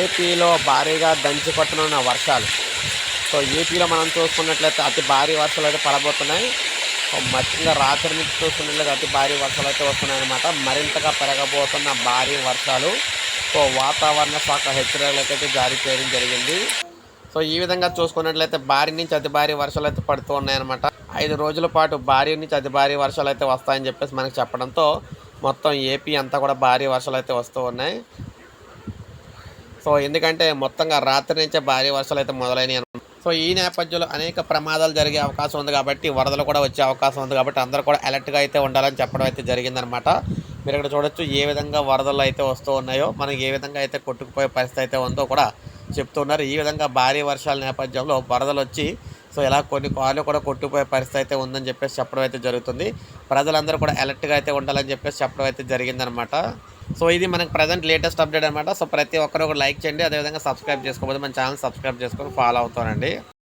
ఏపీలో భారీగా దంచి కొట్టనున్న వర్షాలు. సో ఏపీలో మనం చూసుకున్నట్లయితే అతి భారీ వర్షాలు అయితే పడబోతున్నాయి. సో ముఖ్యంగా రాత్రి నుంచి చూసుకున్నట్లయితే అతి భారీ వర్షాలు అయితే వస్తున్నాయన్నమాట. మరింతగా పెరగబోతున్న భారీ వర్షాలు. సో వాతావరణ శాఖ హెచ్చరికలకైతే జారీ చేయడం జరిగింది. సో ఈ విధంగా చూసుకున్నట్లయితే భారీ నుంచి అతి భారీ వర్షాలు అయితే పడుతూ ఉన్నాయన్నమాట. ఐదు రోజుల పాటు భారీ నుంచి అతి భారీ వర్షాలు అయితే వస్తాయని చెప్పేసి మనకు చెప్పడంతో మొత్తం ఏపీ అంతా కూడా భారీ వర్షాలు అయితే వస్తూ ఉన్నాయి. సో ఎందుకంటే మొత్తంగా రాత్రి నుంచే భారీ వర్షాలు అయితే మొదలైనవి సో ఈ నేపథ్యంలో అనేక ప్రమాదాలు జరిగే అవకాశం ఉంది కాబట్టి వరదలు కూడా వచ్చే అవకాశం ఉంది కాబట్టి అందరూ కూడా అలర్ట్గా అయితే ఉండాలని చెప్పడం అయితే జరిగిందనమాట. మీరు ఇక్కడ చూడొచ్చు ఏ విధంగా వరదలు అయితే వస్తూ ఉన్నాయో మనకి ఏ విధంగా అయితే కొట్టుకుపోయే పరిస్థితి అయితే ఉందో కూడా చెప్తున్నారు. ఈ విధంగా భారీ వర్షాల నేపథ్యంలో వరదలు వచ్చి సో ఇలా కొన్ని కార్లు కూడా కొట్టుకుపోయే పరిస్థితి అయితే ఉందని చెప్పేసి చెప్పడం అయితే జరుగుతుంది. ప్రజలందరూ కూడా అలర్ట్గా అయితే ఉండాలని చెప్పేసి చెప్పడం అయితే జరిగిందనమాట. సో ఇది మనకు ప్రజెంట్ లేటెస్ట్ అప్డేట్ అనమాట సో ప్రతి ఒక్కరు ఒక లైక్ చేయండి. అదేవిధంగా సబ్స్క్రైబ్ చేసుకోకపోతే మన ఛానల్ సబ్స్క్రైబ్ చేసుకొని ఫాలో అవుతానండి